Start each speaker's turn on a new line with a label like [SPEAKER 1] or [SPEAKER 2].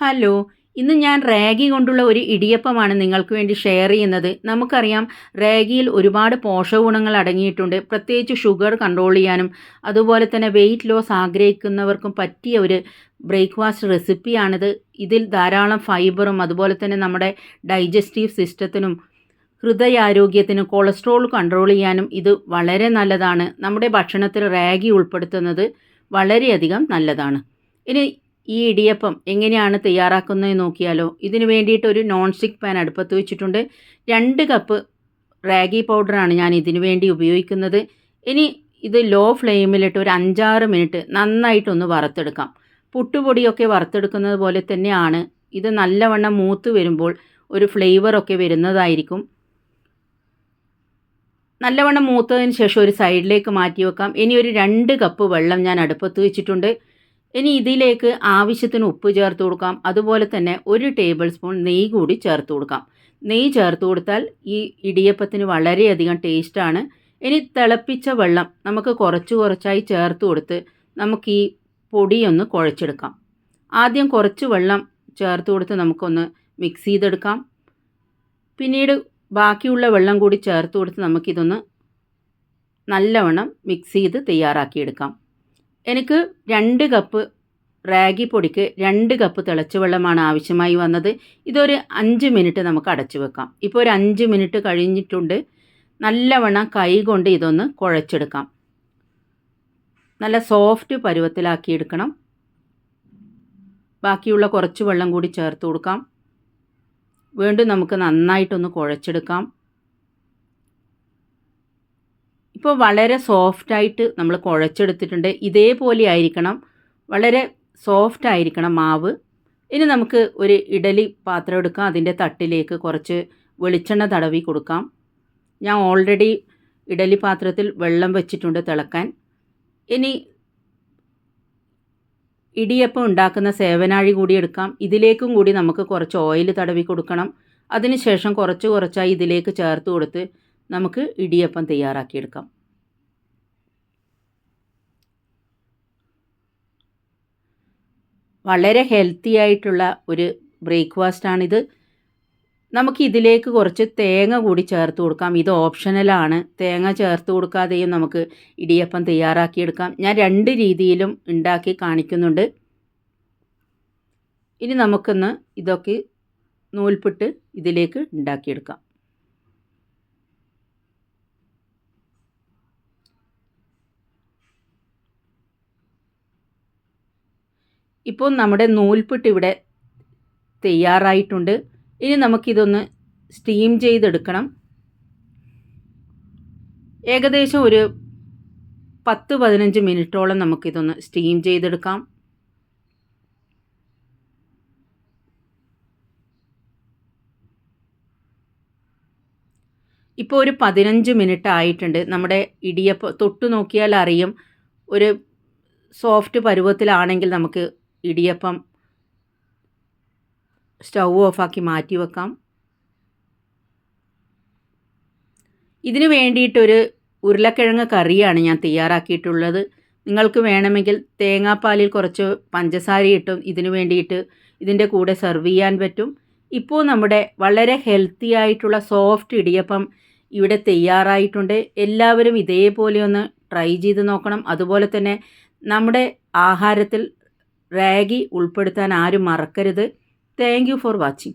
[SPEAKER 1] Hello ഇന്ന് ഞാൻ റാഗി കൊണ്ടുള്ള ഒരു ഇടിയപ്പമാണ് നിങ്ങൾക്ക് വേണ്ടി ഷെയർ ചെയ്യുന്നത്. നമുക്കറിയാം റാഗിയിൽ ഒരുപാട് പോഷകഗുണങ്ങൾ അടങ്ങിയിട്ടുണ്ട്. പ്രത്യേകിച്ച് ഷുഗർ കൺട്രോൾ ചെയ്യാനും അതുപോലെ തന്നെ വെയിറ്റ് ലോസ് ആഗ്രഹിക്കുന്നവർക്കും പറ്റിയ ഒരു ബ്രേക്ക്ഫാസ്റ്റ് റെസിപ്പിയാണിത്. ഇതിൽ ധാരാളം ഫൈബറും അതുപോലെ തന്നെ നമ്മുടെ ഡൈജസ്റ്റീവ് സിസ്റ്റത്തിനും ഹൃദയാരോഗ്യത്തിനും കൊളസ്ട്രോൾ കൺട്രോൾ ചെയ്യാനും ഇത് വളരെ നല്ലതാണ്. നമ്മുടെ ഭക്ഷണത്തിൽ റാഗി ഉൾപ്പെടുത്തുന്നത് വളരെയധികം നല്ലതാണ്. ഇനി ഈ ഇടിയപ്പം എങ്ങനെയാണ് തയ്യാറാക്കുന്നത് നോക്കിയാലോ? ഇതിന് വേണ്ടിയിട്ട് ഒരു നോൺ സ്റ്റിക്ക് പാൻ അടുപ്പത്ത് വെച്ചിട്ടുണ്ട്. രണ്ട് കപ്പ് റാഗി പൗഡറാണ് ഞാൻ ഇതിനു വേണ്ടി ഉപയോഗിക്കുന്നത്. ഇനി ഇത് ലോ ഫ്ലെയിമിലിട്ട് ഒരു അഞ്ചാറ് മിനിറ്റ് നന്നായിട്ടൊന്ന് വറുത്തെടുക്കാം. പുട്ടുപൊടിയൊക്കെ വറുത്തെടുക്കുന്നത് പോലെ തന്നെയാണ്. ഇത് നല്ലവണ്ണം മൂത്ത് വരുമ്പോൾ ഒരു ഫ്ലേവറൊക്കെ വരുന്നതായിരിക്കും. നല്ലവണ്ണം മൂത്തതിന് ശേഷം ഒരു സൈഡിലേക്ക് മാറ്റി വെക്കാം. ഇനി ഒരു രണ്ട് കപ്പ് വെള്ളം ഞാൻ അടുപ്പത്ത് വെച്ചിട്ടുണ്ട്. ഇനി ഇതിലേക്ക് ആവശ്യത്തിന് ഉപ്പ് ചേർത്ത് കൊടുക്കാം. അതുപോലെ തന്നെ ഒരു ടേബിൾ സ്പൂൺ നെയ്യ് കൂടി ചേർത്ത് കൊടുക്കാം. നെയ്യ് ചേർത്ത് കൊടുത്താൽ ഈ ഇടിയപ്പത്തിന് വളരെയധികം ടേസ്റ്റാണ് ഇനി തിളപ്പിച്ച വെള്ളം നമുക്ക് കുറച്ച് കുറച്ചായി ചേർത്ത് കൊടുത്ത് നമുക്ക് ഈ പൊടിയൊന്ന് കുഴച്ചെടുക്കാം. ആദ്യം കുറച്ച് വെള്ളം ചേർത്ത് കൊടുത്ത് നമുക്കൊന്ന് മിക്സ് ചെയ്തെടുക്കാം. പിന്നീട് ബാക്കിയുള്ള വെള്ളം കൂടി ചേർത്ത് കൊടുത്ത് നമുക്കിതൊന്ന് നല്ലവണ്ണം മിക്സ് ചെയ്ത് തയ്യാറാക്കിയെടുക്കാം. എനിക്ക് രണ്ട് കപ്പ് റാഗി പൊടിക്ക് രണ്ട് കപ്പ് തിളച്ച വെള്ളമാണ് ആവശ്യമായി വന്നത്. ഇതൊരു അഞ്ച് മിനിറ്റ് നമുക്ക് അടച്ചു വെക്കാം. ഇപ്പോൾ ഒരു അഞ്ച് മിനിറ്റ് കഴിഞ്ഞിട്ടുണ്ട്. നല്ലവണ്ണം കൈ കൊണ്ട് ഇതൊന്ന് കുഴച്ചെടുക്കാം. നല്ല സോഫ്റ്റ് പരുവത്തിലാക്കി എടുക്കണം. ബാക്കിയുള്ള കുറച്ച് വെള്ളം കൂടി ചേർത്ത് കൊടുക്കാം. വീണ്ടും നമുക്ക് നന്നായിട്ടൊന്ന് കുഴച്ചെടുക്കാം. ഇപ്പോൾ വളരെ സോഫ്റ്റായിട്ട് നമ്മൾ കുഴച്ചെടുത്തിട്ടുണ്ട്. ഇതേപോലെ ആയിരിക്കണം. വളരെ സോഫ്റ്റ് ആയിരിക്കണം മാവ്. ഇനി നമുക്ക് ഒരു ഇഡലി പാത്രം എടുക്കാം. അതിന്റെ തട്ടിലേക്ക് കുറച്ച് വെളിച്ചെണ്ണ തടവി കൊടുക്കാം. ഞാൻ ഓൾറെഡി ഇഡലി പാത്രത്തിൽ വെള്ളം വെച്ചിട്ടുണ്ട് തിളക്കാൻ. ഇനി ഇടിയപ്പം ഉണ്ടാക്കുന്ന സേവനാഴി കൂടി എടുക്കാം. ഇതിലേക്കും കൂടി നമുക്ക് കുറച്ച് ഓയിൽ തടവി കൊടുക്കണം. അതിനുശേഷം കുറച്ച് കുറച്ചായി ഇതിലേക്ക് ചേർത്ത് കൊടുത്ത് നമുക്ക് ഇടിയപ്പം തയ്യാറാക്കിയെടുക്കാം. വളരെ ഹെൽത്തി ആയിട്ടുള്ള ഒരു ബ്രേക്ക്ഫാസ്റ്റാണിത് നമുക്ക് ഇതിലേക്ക് കുറച്ച് തേങ്ങ കൂടി ചേർത്ത് കൊടുക്കാം. ഇത് ഓപ്ഷനലാണ് തേങ്ങ ചേർത്ത് കൊടുക്കാതെയും നമുക്ക് ഇടിയപ്പം തയ്യാറാക്കിയെടുക്കാം. ഞാൻ രണ്ട് രീതിയിലും ഉണ്ടാക്കി കാണിക്കുന്നുണ്ട്. ഇനി നമുക്കൊന്ന് ഇതൊക്കെ നൂൽപ്പിട്ട് ഇതിലേക്ക് ഉണ്ടാക്കിയെടുക്കാം. ഇപ്പോൾ നമ്മുടെ നൂൽപ്പിട്ട് ഇവിടെ തയ്യാറായിട്ടുണ്ട്. ഇനി നമുക്കിതൊന്ന് സ്റ്റീം ചെയ്തെടുക്കണം. ഏകദേശം ഒരു പത്ത് പതിനഞ്ച് മിനിറ്റോളം നമുക്കിതൊന്ന് സ്റ്റീം ചെയ്തെടുക്കാം. ഇപ്പോൾ ഒരു പതിനഞ്ച് മിനിറ്റ് ആയിട്ടുണ്ട്. നമ്മുടെ ഇടിയപ്പം തൊട്ട് നോക്കിയാൽ അറിയും. ഒരു സോഫ്റ്റ് പരുവത്തിലാണെങ്കിൽ നമുക്ക് ഇടിയപ്പം സ്റ്റൗ ഓഫാക്കി മാറ്റി വെക്കാം. ഇതിന് വേണ്ടിയിട്ടൊരു ഉരുളക്കിഴങ്ങ് കറിയാണ് ഞാൻ തയ്യാറാക്കിയിട്ടുള്ളത്. നിങ്ങൾക്ക് വേണമെങ്കിൽ തേങ്ങാപ്പാലിൽ കുറച്ച് പഞ്ചസാര ഇട്ടും ഇതിന് വേണ്ടിയിട്ട് ഇതിന്റെ കൂടെ സെർവ് ചെയ്യാൻ പറ്റും. ഇപ്പോൾ നമ്മുടെ വളരെ ഹെൽത്തി ആയിട്ടുള്ള സോഫ്റ്റ് ഇടിയപ്പം ഇവിടെ തയ്യാറായിട്ടുണ്ട്. എല്ലാവരും ഇതേപോലെ ഒന്ന് ട്രൈ ചെയ്ത് നോക്കണം. അതുപോലെ തന്നെ നമ്മുടെ ആഹാരത്തിൽ റാഗി ഉൾപ്പെടുത്താൻ ആരും മറക്കരുത്. Thank for watching.